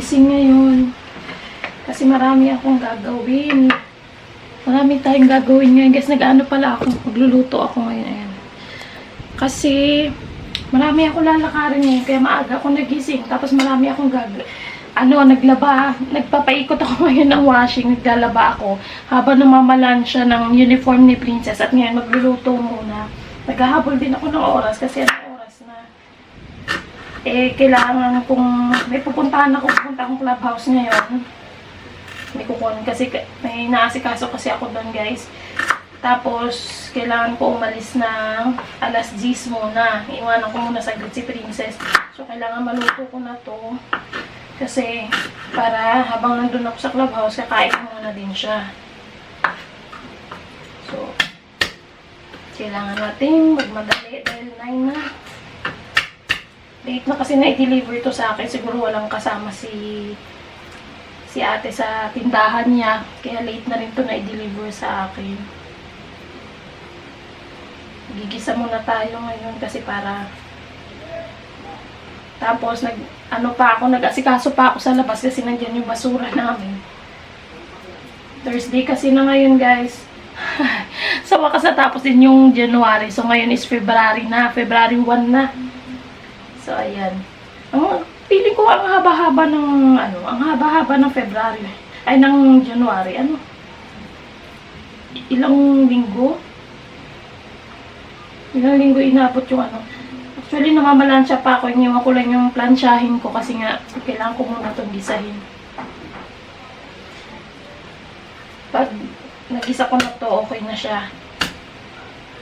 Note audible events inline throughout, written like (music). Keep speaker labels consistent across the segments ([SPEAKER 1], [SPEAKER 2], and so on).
[SPEAKER 1] gising ngayon. Kasi marami akong gagawin. Marami tayong gagawin ngayon. Guys, nag-ano pala ako. Magluluto ako ngayon. Ayan. Kasi, marami akong lalakarin ngayon. Kaya maaga ako nagising. Tapos marami akong gag... Ano, naglaba. Nagpapaikot ako (laughs) ngayon ng washing. Naglalaba ako. Habang namamalan siya ng uniform ni Princess. At ngayon, magluluto muna. Naghahabol din ako ng oras. Kasi ano oras na eh, kailangan kung may pupuntahan ako, pupunta akong clubhouse ngayon. May kukunin kasi, may naasikaso kasi ako doon guys. Tapos, kailangan ko umalis ng alas 10 muna. Iwanan ko muna saglit si Princess. So, kailangan maluto ko na to. Kasi, para habang nandun ako sa clubhouse, kakain muna din siya. So, kailangan natin magmadali dahil 8 na kasi na-deliver to sa akin. Siguro walang kasama si si ate sa tindahan niya. Kaya late na rin to na-deliver sa akin. Gigisa muna tayo ngayon kasi para tapos nag ano pa ako, nag-asikaso pa ako sa labas kasi nandiyan yung basura namin. Thursday kasi na ngayon, guys. (laughs) sa wakas natapos din yung January. So ngayon is February na, February 1 na. So, ayan. Ang feeling ko ang haba-haba ng ano, ang haba-haba ng February ay ng January, ano? Ilang linggo? Ilang linggo inabot yung ano. Actually, namamalansya pa ako. Iniwan ko lang yung plansyahin ko kasi nga kailangan ko muna itong gisahin. Pag nagisa ko na to, okay na siya.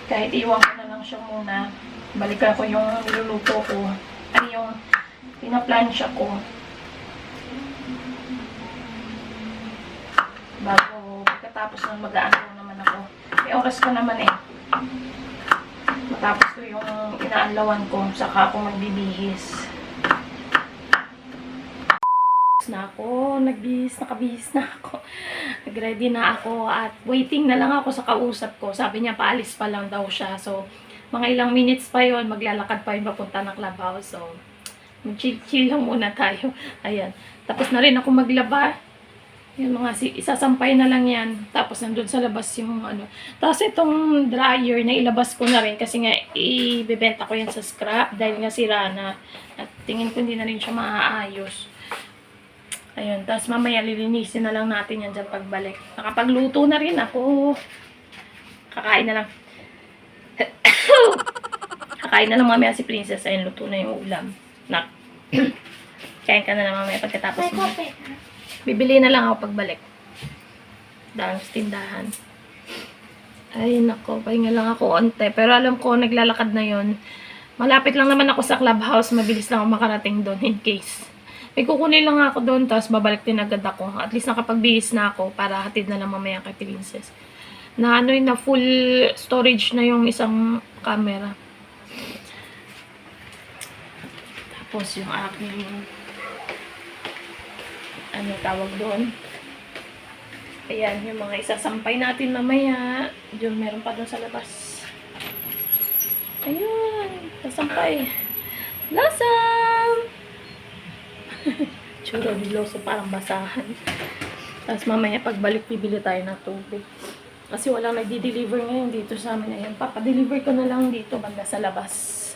[SPEAKER 1] Kahit iwan ko na lang siya muna. Balikan ko yung niluluto ko. Ay, yung pinaplansya ko. Bago, pagkatapos ng mag-aano naman ako. May oras ko naman eh. Matapos ko yung inaanlawan ko, saka ako magbibihis. na ako, nagbihis, nakabihis na ako. Nag-ready na ako at waiting na lang ako sa kausap ko. Sabi niya, paalis pa lang daw siya. So, mga ilang minutes pa yon maglalakad pa yun papunta ng clubhouse. So, chill-chill lang muna (laughs) tayo. Ayan. Tapos na rin ako maglaba. Yung mga si isasampay na lang yan. Tapos nandun sa labas yung ano. Tapos itong dryer na ilabas ko na rin kasi nga ibebenta ko yan sa scrap dahil nga sira na. At tingin ko hindi na rin siya maaayos. Ayun. Tapos mamaya lilinisin na lang natin yan dyan pagbalik. Nakapagluto na rin ako. Kakain na lang. Kakain na lang mamaya si Princess. Ayun, luto na yung ulam. Nak. (clears throat) Kain ka na lang mamaya pagkatapos mo. Bibili na lang ako pagbalik. Dahil sa tindahan. Ay, nako. Pahinga lang ako onte. Pero alam ko, naglalakad na yon Malapit lang naman ako sa clubhouse. Mabilis lang ako makarating doon in case. May kukunin lang ako doon, tapos babalik din agad ako. At least nakapagbihis na ako para hatid na lang mamaya kay Princess. Na ano yun, na full storage na yung isang camera. Tapos yung aking ano tawag doon. Ayan, yung mga isasampay natin mamaya. Diyon, meron pa doon sa labas. Ayun, sasampay. Lasam! (laughs) Tsura biloso, parang basahan. Tapos mamaya pagbalik, bibili tayo ng tubig. Kasi walang nagdi-deliver ngayon dito sa amin. Ayan, papadeliver ko na lang dito banda sa labas.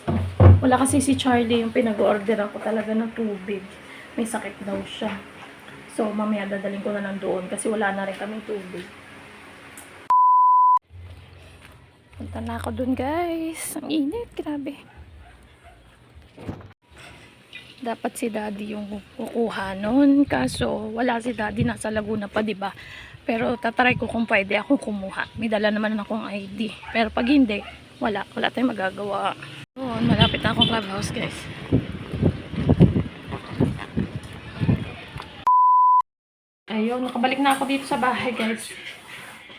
[SPEAKER 1] Wala kasi si Charlie yung pinag-order ako talaga ng tubig. May sakit daw siya. So, mamaya dadaling ko na lang doon kasi wala na rin kami tubig. Punta na ako doon guys. Ang init, grabe. Dapat si daddy yung kukuha nun. Kaso, wala si daddy. Nasa Laguna pa, ba? Pero tatry ko kung pwede akong kumuha. May dala naman akong ID. Pero pag hindi, wala. Wala tayong magagawa. Oh, malapit na akong clubhouse, guys. Ayun, nakabalik na ako dito sa bahay, guys.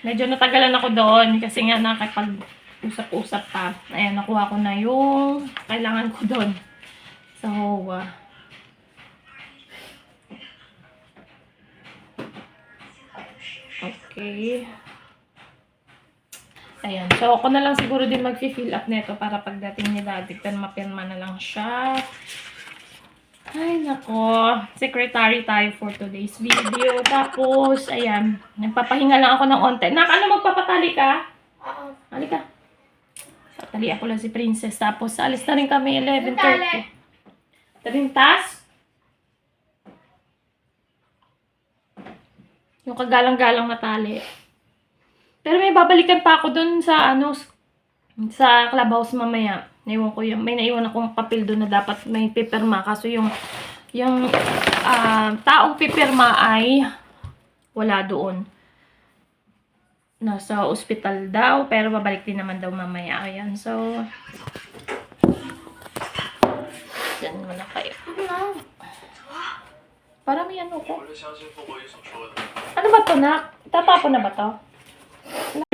[SPEAKER 1] Medyo natagalan ako doon kasi nga nakipag-usap-usap pa. Ayan, nakuha ko na yung kailangan ko doon sa HOA. Okay. Ayan. So, ako na lang siguro din mag-fill up nito para pagdating ni daddy, pero mapirma na lang siya. Ay, nako. Secretary tayo for today's video. Tapos, ayan. Nagpapahinga lang ako ng onte. Nak, ano magpapatali ka?
[SPEAKER 2] Oo.
[SPEAKER 1] Halika. Tatali ako lang si Princess. Tapos, alis na rin kami 11.30. Tarintas? Yung kagalang-galang na tali. Pero may babalikan pa ako dun sa ano sa clubhouse mamaya. Naiwan ko yung, may naiwan akong papel doon na dapat may pipirma. Kaso yung, yung uh, taong pipirma ay wala doon. Nasa ospital daw, pero babalik din naman daw mamaya. Ayan, so, yan muna kayo. Parang may ano ko. Ano ba to, nak? Tapa po na ba to? là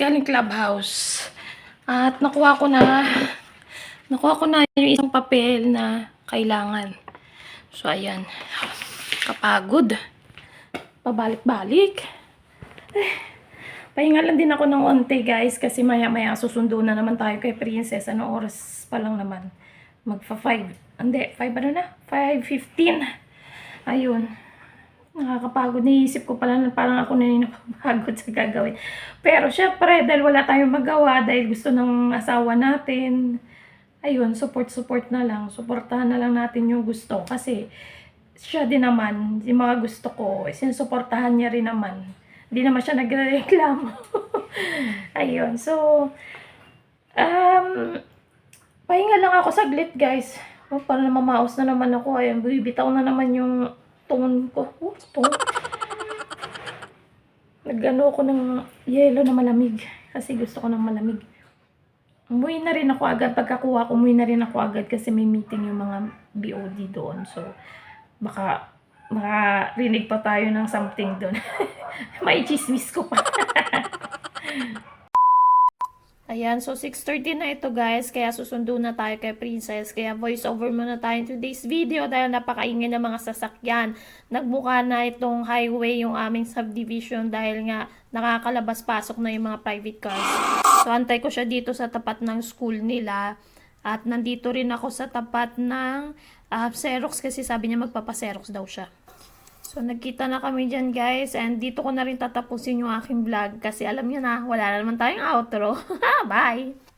[SPEAKER 1] galing clubhouse. At nakuha ko na, nakuha ko na yung isang papel na kailangan. So, ayan. Kapagod. Pabalik-balik. Eh, pahinga lang din ako ng onte guys kasi maya-maya susundo na naman tayo kay Princess. Ano oras pa lang naman? Magfa 5. Hindi, 5 ano na? 5.15. Ayun. Nakakapagod. Naisip ko pala na parang ako na yung (laughs) napapagod sa gagawin. Pero syempre, dahil wala tayong magawa, dahil gusto ng asawa natin, ayun, support-support na lang. Supportahan na lang natin yung gusto. Kasi siya din naman, yung mga gusto ko, sinusuportahan niya rin naman. Hindi naman siya nagre-reklamo. (laughs) ayun, so, um, pahinga lang ako saglit, guys. Oh, para na mamaos na naman ako. Ayun, bibitaw na naman yung tone ko. Oh, tone. Nagano ako ng yelo na malamig. Kasi gusto ko ng malamig. Umuwi na rin ako agad. Pagkakuha ko, umuwi na rin ako agad kasi may meeting yung mga BOD doon. So, baka makarinig pa tayo ng something doon. (laughs) may chismis ko pa. (laughs) Ayan, so 6.30 na ito guys, kaya susundo na tayo kay Princess. Kaya voice over muna tayo in today's video dahil napakaingay ng mga sasakyan. Nagbuka na itong highway yung aming subdivision dahil nga nakakalabas-pasok na yung mga private cars. So antay ko siya dito sa tapat ng school nila. At nandito rin ako sa tapat ng ah, Xerox kasi sabi niya magpapa-Xerox daw siya. So, nagkita na kami dyan, guys. And dito ko na rin tatapusin yung aking vlog. Kasi alam niyo na, wala na naman tayong outro. (laughs) Bye!